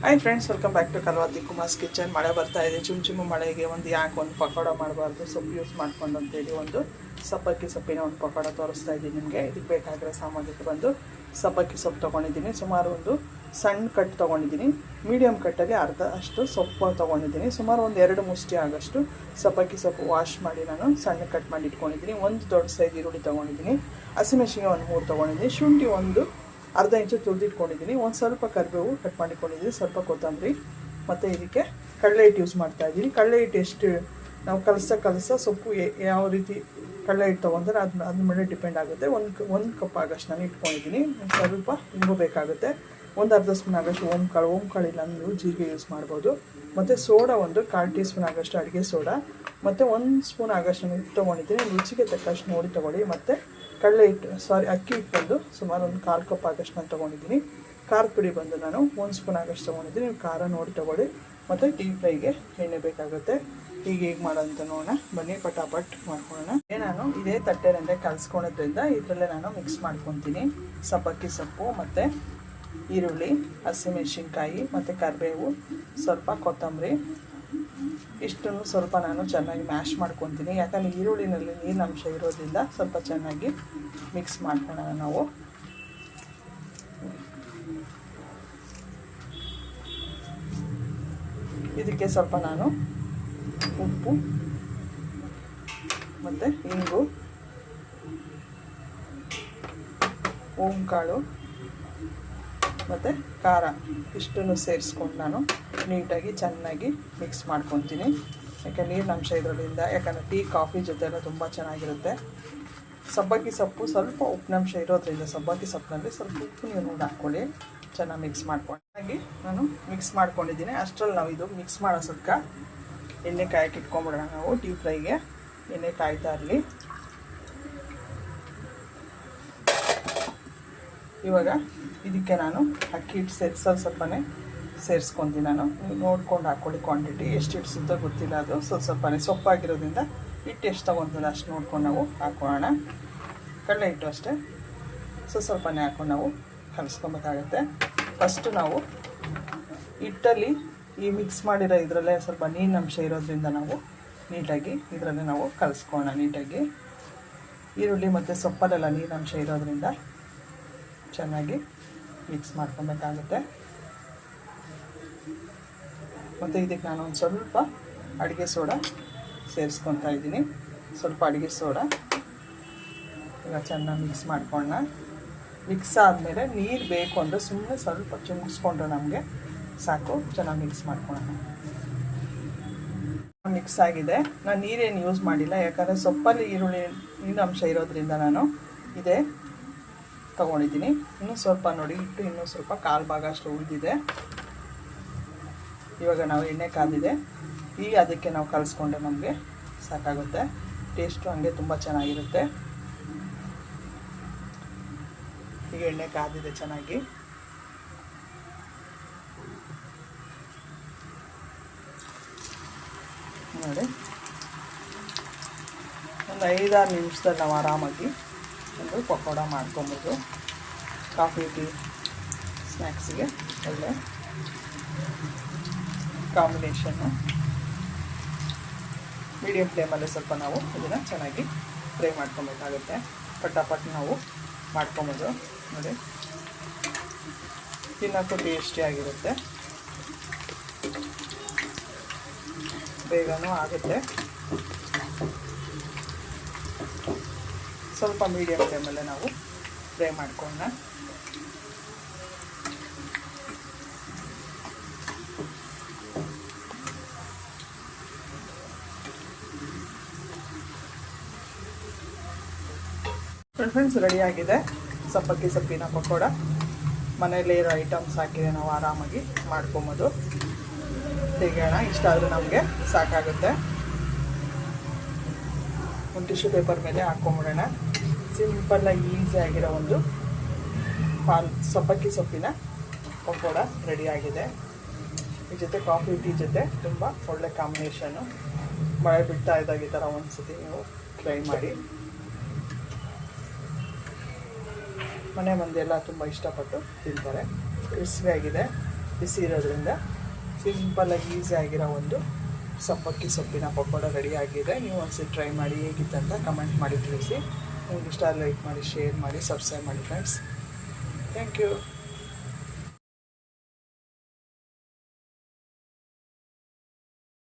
Hi friends welcome back to Kalvathi Kumar's kitchen ಮಳೆ ಬರ್ತಾ ಇದೆ. ಚುಮ್ ಚುಮ್ಮು ಮಳೆಗೆ ಒಂದು ಯಾಕೆ ಒಂದು ಪಕೋಡ ಮಾಡಬಾರ್ದು, ಸೊಪ್ಪು ಯೂಸ್ ಮಾಡ್ಕೊಂಡು ಅಂತೇಳಿ ಒಂದು ಸಬ್ಬಕ್ಕಿ ಸೊಪ್ಪಿನ ಒಂದು ಪಕೋಡ ತೋರಿಸ್ತಾ ಇದ್ದೀನಿ ನಿಮಗೆ. ಇದಕ್ಕೆ ಬೇಕಾಗಿರೋ ಸಾಮಗ್ರಿ ಬಂದು ಸಬ್ಬಕ್ಕಿ ಸೊಪ್ಪು ತೊಗೊಂಡಿದ್ದೀನಿ. ಸುಮಾರು ಒಂದು ಸಣ್ಣ ಕಟ್ ತೊಗೊಂಡಿದ್ದೀನಿ. ಮೀಡಿಯಮ್ ಕಟ್ಟಲ್ಲಿ ಅರ್ಧ ಅಷ್ಟು ಸೊಪ್ಪು ತೊಗೊಂಡಿದ್ದೀನಿ. ಸುಮಾರು ಒಂದು ಎರಡು ಮುಷ್ಟಿ ಆಗೋಷ್ಟು ಸಬ್ಬಕ್ಕಿ ಸೊಪ್ಪು ವಾಶ್ ಮಾಡಿ ನಾನು ಸಣ್ಣ ಕಟ್ ಮಾಡಿ ಇಟ್ಕೊಂಡಿದ್ದೀನಿ. ಒಂದು ದೊಡ್ಡ ಸೈಜ್ ಈರುಳ್ಳಿ ತೊಗೊಂಡಿದ್ದೀನಿ. ಹಸಿಮೆಣಸಿಗೆ ಒಂದು ಮೂರು ತೊಗೊಂಡಿದ್ದೀನಿ. ಶುಂಠಿ ಒಂದು ಅರ್ಧ ಇಂಚು ತುಳಿದಿಟ್ಕೊಂಡಿದ್ದೀನಿ. ಒಂದು ಸ್ವಲ್ಪ ಕರಿಬೇವು ಕಟ್ ಮಾಡಿಕೊಂಡಿದ್ದೀನಿ, ಸ್ವಲ್ಪ ಕೊತ್ತಂಬರಿ. ಮತ್ತು ಇದಕ್ಕೆ ಕಡಲೆ ಹಿಟ್ಟು ಯೂಸ್ ಮಾಡ್ತಾ ಇದ್ದೀನಿ. ಕಡಲೆ ಹಿಟ್ಟು ಎಷ್ಟು ನಾವು ಕಲಸ ಕಲಸ ಸೊಪ್ಪು ಯಾವ ರೀತಿ ಕಡಲೆ ಹಿಟ್ಟು ತೊಗೊಂಡ್ರೆ ಅದನ್ನ ಅದ್ರ ಮೇಲೆ ಡಿಪೆಂಡ್ ಆಗುತ್ತೆ. ಒಂದು ಒಂದು ಕಪ್ ಆಗಷ್ಟು ನಾನು ಇಟ್ಕೊಂಡಿದ್ದೀನಿ. ಸ್ವಲ್ಪ ಇಂಗು ಬೇಕಾಗುತ್ತೆ. ಒಂದು ಅರ್ಧ ಸ್ಪೂನ್ ಆಗಷ್ಟು ಓಮ್ ಕಾಳು ಓಮ್ ಕಾಳು ಇಲ್ಲ ನೀವು ಜೀರಿಗೆ ಯೂಸ್ ಮಾಡ್ಬೋದು. ಮತ್ತು ಸೋಡಾ ಒಂದು ಕಾಲು ಟೀ ಸ್ಪೂನ್ ಆಗೋಷ್ಟು ಅಡುಗೆ ಸೋಡಾ. ಮತ್ತು ಒಂದು ಸ್ಪೂನ್ ಆಗೋಷ್ಟು ನಾನು ತೊಗೊಂಡಿದ್ದೀನಿ. ರುಚಿಗೆ ತಕ್ಕಷ್ಟು ನೋಡಿ ತೊಗೊಳ್ಳಿ. ಮತ್ತು ಕಡಲೆ ಹಿಟ್ಟು ಸಾರಿ ಅಕ್ಕಿ ಹಿಟ್ಟು ಬಂದು ಸುಮಾರು ಒಂದು ಕಾಲು ಕಪ್ ಆಗಷ್ಟು ನಾನು ತೊಗೊಂಡಿದ್ದೀನಿ. ಖಾರದ ಪುಡಿ ಬಂದು ನಾನು ಒಂದು ಸ್ಪೂನ್ ಆಗಷ್ಟು ತೊಗೊಂಡಿದ್ದೀನಿ. ನೀವು ಖಾರ ನೋಡಿ ತೊಗೊಳ್ಳಿ. ಮತ್ತು ಟೀ ಫ್ರೈಗೆ ಎಣ್ಣೆ ಬೇಕಾಗುತ್ತೆ. ಹೀಗೆ ಹೇಗೆ ಮಾಡೋಂತ ನೋಡೋಣ. ಬನ್ನಿ, ಪಟಾಪಟ್ ಮಾಡ್ಕೊಳ್ಳೋಣ. ನಾನು ಇದೇ ತಟ್ಟೆನಂತೆ ಕಲಿಸ್ಕೊಳೋದ್ರಿಂದ ಇದರಲ್ಲೇ ನಾನು ಮಿಕ್ಸ್ ಮಾಡ್ಕೊತೀನಿ. ಸಬ್ಬಕ್ಕಿ ಸೊಪ್ಪು ಮತ್ತು ಈರುಳ್ಳಿ, ಹಸಿಮೆಣಸಿನ್ಕಾಯಿ ಮತ್ತು ಕರಿಬೇವು, ಸ್ವಲ್ಪ ಕೊತ್ತಂಬರಿ. ಇಷ್ಟನ್ನು ಸ್ವಲ್ಪ ನಾನು ಚೆನ್ನಾಗಿ ಮ್ಯಾಶ್ ಮಾಡ್ಕೊತೀನಿ. ಯಾಕಂದರೆ ಈರುಳ್ಳಿನಲ್ಲಿ ನೀರಿನಂಶ ಇರೋದ್ರಿಂದ ಸ್ವಲ್ಪ ಚೆನ್ನಾಗಿ ಮಿಕ್ಸ್ ಮಾಡ್ಕೊಳ್ಳೋಣ ನಾವು. ಇದಕ್ಕೆ ಸ್ವಲ್ಪ ನಾನು ಉಪ್ಪು ಮತ್ತು ಇಂಗು ಓಂ ಕಾಳು ಮತ್ತು ಖಾರ ಇಷ್ಟನ್ನು ಸೇರಿಸ್ಕೊಂಡು ನಾನು ನೀಟಾಗಿ ಚೆನ್ನಾಗಿ ಮಿಕ್ಸ್ ಮಾಡ್ಕೊತೀನಿ. ಯಾಕೆ ನೀರಿನ ಅಂಶ ಇರೋದ್ರಿಂದ, ಯಾಕಂದರೆ ಟೀ ಕಾಫಿ ಜೊತೆ ಎಲ್ಲ ತುಂಬ ಚೆನ್ನಾಗಿರುತ್ತೆ. ಸಬ್ಬಕ್ಕಿ ಸೊಪ್ಪು ಸ್ವಲ್ಪ ಉಪ್ಪಿನಂಶ ಇರೋದ್ರಿಂದ, ಸಬ್ಬಕ್ಕಿ ಸೊಪ್ಪಿನಲ್ಲಿ ಸ್ವಲ್ಪ ಉಪ್ಪು ನೀರು ಹಾಕ್ಕೊಳ್ಳಿ. ಚೆನ್ನಾಗಿ ಮಿಕ್ಸ್ ಮಾಡ್ಕೊಂಡು ನಾನು ಮಿಕ್ಸ್ ಮಾಡ್ಕೊಂಡಿದ್ದೀನಿ. ಅಷ್ಟರಲ್ಲಿ ನಾವು ಇದು ಮಿಕ್ಸ್ ಮಾಡೋ ಸುತ್ತ ಎಣ್ಣೆ ಕಾಯಕ್ಕೆ ಇಟ್ಕೊಂಬಿಡೋಣ ನಾವು ಡೀಪ್ ಫ್ರೈಗೆ ಎಣ್ಣೆ ಕಾಯ್ತಾ ಇರಲಿ. ಇವಾಗ ಇದಕ್ಕೆ ನಾನು ಅಕ್ಕಿ ಹಿಟ್ಟು ಸೇರಿ, ಸ್ವಲ್ಪ ಸ್ವಲ್ಪನೇ ಸೇರಿಸ್ಕೊಂತೀನಿ ನಾನು. ನೋಡ್ಕೊಂಡು ಹಾಕ್ಕೊಳ್ಳಿ ಕ್ವಾಂಟಿಟಿ ಎಷ್ಟು ಹಿಟ್ಟು ಸುತ್ತ ಗೊತ್ತಿಲ್ಲ ಅದು. ಸ್ವಲ್ಪ ಸ್ವಲ್ಪನೇ ಸೊಪ್ಪಾಗಿರೋದ್ರಿಂದ ಹಿಟ್ಟು ಎಷ್ಟು ತೊಗೊತದೆ ಅಷ್ಟು ನೋಡ್ಕೊಂಡು ನಾವು ಹಾಕೋಣ. ಕಡಲೆ ಹಿಟ್ಟು ಅಷ್ಟೇ. ಸ್ವಲ್ಪ ಸ್ವಲ್ಪನೇ ಹಾಕೊಂಡು ನಾವು ಕಲಿಸ್ಕೊಬೇಕಾಗತ್ತೆ ಫಸ್ಟು ನಾವು ಹಿಟ್ಟಲ್ಲಿ ಈ ಮಿಕ್ಸ್ ಮಾಡಿರೋ ಇದರಲ್ಲೇ ಸ್ವಲ್ಪ ನೀರಿನಂಶ ಇರೋದ್ರಿಂದ ನಾವು ನೀಟಾಗಿ ಇದರಲ್ಲೇ ನಾವು ಕಲಿಸ್ಕೊಳ್ಳೋಣ ನೀಟಾಗಿ. ಈರುಳ್ಳಿ ಮತ್ತು ಸೊಪ್ಪಲ್ಲೆಲ್ಲ ನೀರಿನಂಶ ಇರೋದ್ರಿಂದ ಚೆನ್ನಾಗಿ ಮಿಕ್ಸ್ ಮಾಡ್ಕೊಬೇಕಾಗುತ್ತೆ ಮತ್ತು ಇದಕ್ಕೆ ನಾನು ಒಂದು ಸ್ವಲ್ಪ ಅಡುಗೆ ಸೋಡಾ ಸೇರಿಸ್ಕೊತಾ ಇದ್ದೀನಿ. ಸ್ವಲ್ಪ ಅಡುಗೆ ಸೋಡಾ. ಈಗ ಚೆನ್ನಾಗಿ ಮಿಕ್ಸ್ ಮಾಡ್ಕೊಳ್ಳೋಣ. ಮಿಕ್ಸ್ ಆದಮೇಲೆ ನೀರು ಬೇಕು ಅಂದರೆ ಸುಮ್ಮನೆ ಸ್ವಲ್ಪ ಚುಮ್ಗಿಸ್ಕೊಂಡ್ರೆ ನಮಗೆ ಸಾಕು. ಚೆನ್ನಾಗಿ ಮಿಕ್ಸ್ ಮಾಡ್ಕೊಳ್ಳೋಣ. ಮಿಕ್ಸ್ ಆಗಿದೆ. ನಾನು ನೀರೇನು ಯೂಸ್ ಮಾಡಿಲ್ಲ. ಯಾಕಂದರೆ ಸೊಪ್ಪಲ್ಲಿ ಈರುಳ್ಳಿ ನೀರಿನ ಅಂಶ ಇರೋದ್ರಿಂದ ನಾನು ಇದೇ ತೊಗೊಂಡಿದ್ದೀನಿ. ಇನ್ನೂ ಸ್ವಲ್ಪ ನೋಡಿ ಇಟ್ಟು ಇನ್ನೂ ಸ್ವಲ್ಪ ಕಾಲು ಭಾಗ ಅಷ್ಟು ಉಳಿದಿದೆ. ಇವಾಗ ನಾವು ಎಣ್ಣೆ ಕಾದಿದೆ. ಈ ಅದಕ್ಕೆ ನಾವು ಕಲಿಸ್ಕೊಂಡ್ರೆ ನಮಗೆ ಸಾಕಾಗುತ್ತೆ. ಟೇಸ್ಟು ಹಂಗೆ ತುಂಬ ಚೆನ್ನಾಗಿರುತ್ತೆ. ಈಗ ಎಣ್ಣೆ ಕಾದಿದೆ ಚೆನ್ನಾಗಿ. ನೋಡಿ. ಒಂದು ಐದಾರು ನಿಮಿಷದಲ್ಲಿ ನಾವು ಆರಾಮಾಗಿ ಒಂದು ಪಕೋಡ ಮಾಡ್ಕೊಬೋದು ಕಾಫಿ, ಟೀ, ಸ್ನ್ಯಾಕ್ಸಿಗೆ ಒಳ್ಳೆ ಕಾಂಬಿನೇಷನ್ನು ಮೀಡಿಯಮ್ ಫ್ಲೇಮಲ್ಲಿ ಸ್ವಲ್ಪ ನಾವು ಇದನ್ನು ಚೆನ್ನಾಗಿ ಫ್ರೈ ಮಾಡ್ಕೊಬೇಕಾಗುತ್ತೆ. ಪಟಾಪಟ್ ನಾವು ಮಾಡ್ಕೊಬೋದು. ನೋಡಿ. ತಿನ್ನೋಕ್ಕೂ ಟೇಸ್ಟಿಯಾಗಿರುತ್ತೆ ಬೇಗನೂ ಆಗುತ್ತೆ. ಸ್ವಲ್ಪ ಮೀಡಿಯಮ್ ಫ್ಲೇಮಲ್ಲೇ ನಾವು ಫ್ರೈ ಮಾಡ್ಕೊಳ್ಳೋಣ. ಫ್ರೆಂಡ್ಸ್ ರೆಡಿಯಾಗಿದೆ ಸಪ್ಪಕ್ಕಿ, ಸೊಪ್ಪಿನ ಪಕೋಡ. ಮನೆಯಲ್ಲೇ ಇರೋ ಐಟಮ್ಸ್ ಹಾಕಿದೆ ನಾವು ಆರಾಮಾಗಿ ಮಾಡ್ಕೊಬೋದು. ತೆಗೆಯೋಣ. ಇಷ್ಟ ಆದರೆ ನಮಗೆ ಸಾಕಾಗುತ್ತೆ. ಒಂದು ಟಿಶ್ಯೂ ಪೇಪರ್ ಮೇಲೆ ಹಾಕ್ಕೊಂಬಿಡೋಣ ಸಿಂಪಲ್ಲಾಗಿ ಈಸಿ ಆಗಿರೋ ಒಂದು ಪಾಲ್ ಸಬ್ಬಕ್ಕಿ ಸೊಪ್ಪಿನ ಪಕೋಡ ರೆಡಿಯಾಗಿದೆ ಈ ಜೊತೆ ಕಾಫಿ ಟೀ ಜೊತೆ ತುಂಬ ಒಳ್ಳೆ ಕಾಂಬಿನೇಷನ್ನು ಮಳೆ ಬಿಡ್ತಾ ಇದ್ದಾಗ ಈ ಥರ ಒಂದು ಸತಿ ನೀವು ಟ್ರೈ ಮಾಡಿ. ಮನೆ ಮಂದಿ ಎಲ್ಲ ತುಂಬ ಇಷ್ಟಪಟ್ಟು ತಿಂತಾರೆ. ಕ್ರಿಸ್ಪಿ ಆಗಿದೆ ಬಿಸಿ ಇರೋದ್ರಿಂದ. ಸಿಂಪಲ್ಲಾಗಿ ಈಸಿ ಆಗಿರೋ ಒಂದು ಸಬ್ಬಕ್ಕಿ ಸೊಪ್ಪಿನ ಪಕೋಡ ರೆಡಿ ಆಗಿದೆ. ನೀವು ಒಂದ್ಸರಿ ಟ್ರೈ ಮಾಡಿ ಹೇಗಿತ್ತಂತ ಕಮೆಂಟ್ ಮಾಡಿ ತಿಳಿಸಿ. ನಿಮ್ಗೆ ಇಷ್ಟ ಲೈಕ್ ಮಾಡಿ ಶೇರ್ ಮಾಡಿ ಸಬ್ಸ್ಕ್ರೈಬ್ ಮಾಡಿ ಫ್ರೆಂಡ್ಸ್ ಥ್ಯಾಂಕ್ ಯು